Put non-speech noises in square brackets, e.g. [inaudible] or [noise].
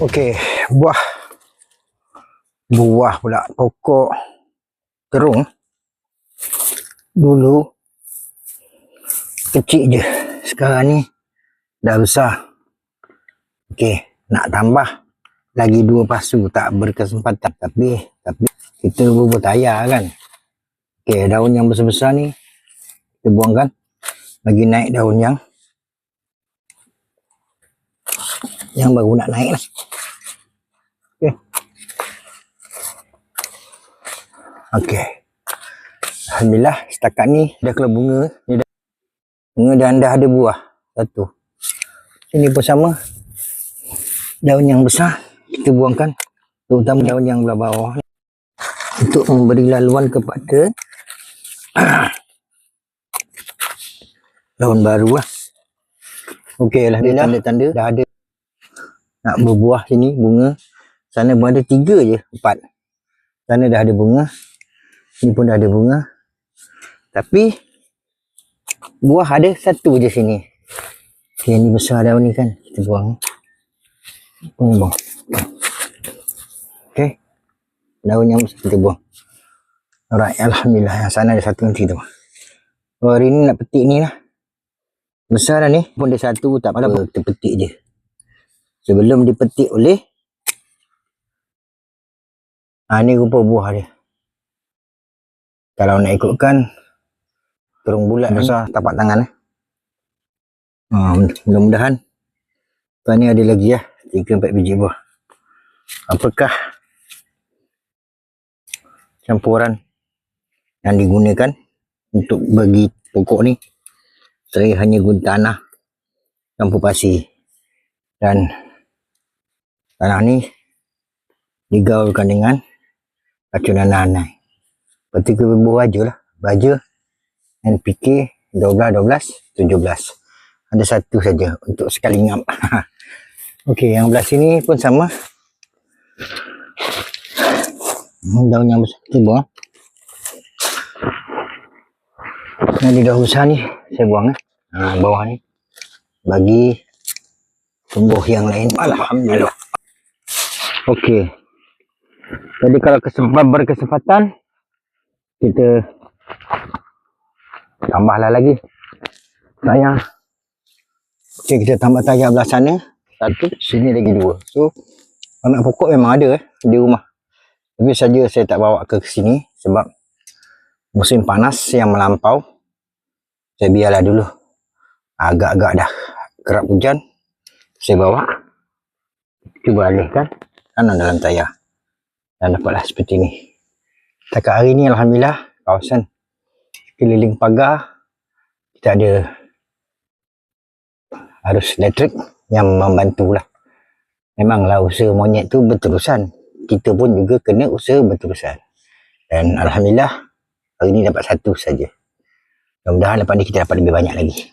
Okey, buah. Buah pula pokok terung. Dulu kecil je. Sekarang ni dah besar. Okey, nak tambah lagi dua pasu tak berkesempatan tapi tapi kita tayar kan. Okey, daun yang besar-besar ni kita buangkan. Bagi naik daun yang yang baru nak naik lah. Okey. Okey. Alhamdulillah setakat ni dah keluar bunga. Ni dah bunga dan dah ada buah. Satu. Ini pun sama. Daun yang besar kita buangkan. Terutama daun yang belah bawah. Untuk memberi laluan kepada [clears throat] daun baru lah. Okey, Alhamdulillah tanda-tanda dah ada nak berbuah sini bunga. Sana pun ada tiga je, empat. Sana dah ada bunga. Ni pun dah ada bunga. Tapi buah ada satu je sini. Okay, ni besar daun ni kan. Kita buang. Buang, buang. Okay. Daun yang besar kita buang. Alright, Alhamdulillah. Yang sana ada satu nanti tu. Oh, hari ni nak petik ni lah. Besar dah ni. Pun ada satu tak apa. Kita petik je. Sebelum dipetik oleh. Ha, ni rupa buah dia. Kalau nak ikutkan. Terung bulat besar tapak tangan. Eh. Ha, mudah-mudahan. Tuan ni ada lagi lah. Tiga empat biji buah. Apakah campuran yang digunakan untuk bagi pokok ni saya hanya guna tanah campur pasir dan tanah ni digaulkan dengan racunan nanai seperti ke baja lah. Baja NPK 12 12 17 ada satu saja untuk sekali ngam. [laughs] Okey, yang belah sini pun sama. Hmm, daun yang besar. Kita buang. Yang di daun besar ni saya buang eh. ha, bawah ni. Bagi tumbuh yang lain. Alhamdulillah Okey. Jadi kalau kesempatan berkesempatan kita tambahlah lagi. Saya Okey kita tambah tayar belah sana. Satu, sini lagi dua. So anak pokok memang ada eh, di rumah. Tapi saja saya tak bawa ke sini sebab musim panas yang melampau. Saya biarlah dulu. Agak-agak dah kerap hujan. Saya bawa. Cuba alihkan tanam dalam tayar. Dan dapatlah seperti ini. setakat hari ni Alhamdulillah kawasan keliling pagar kita ada arus elektrik yang membantulah. Memanglah usaha monyet tu berterusan. Kita pun juga kena usaha berterusan. Dan Alhamdulillah hari ni dapat satu saja. mudah-mudahan lepas ni kita dapat lebih banyak lagi.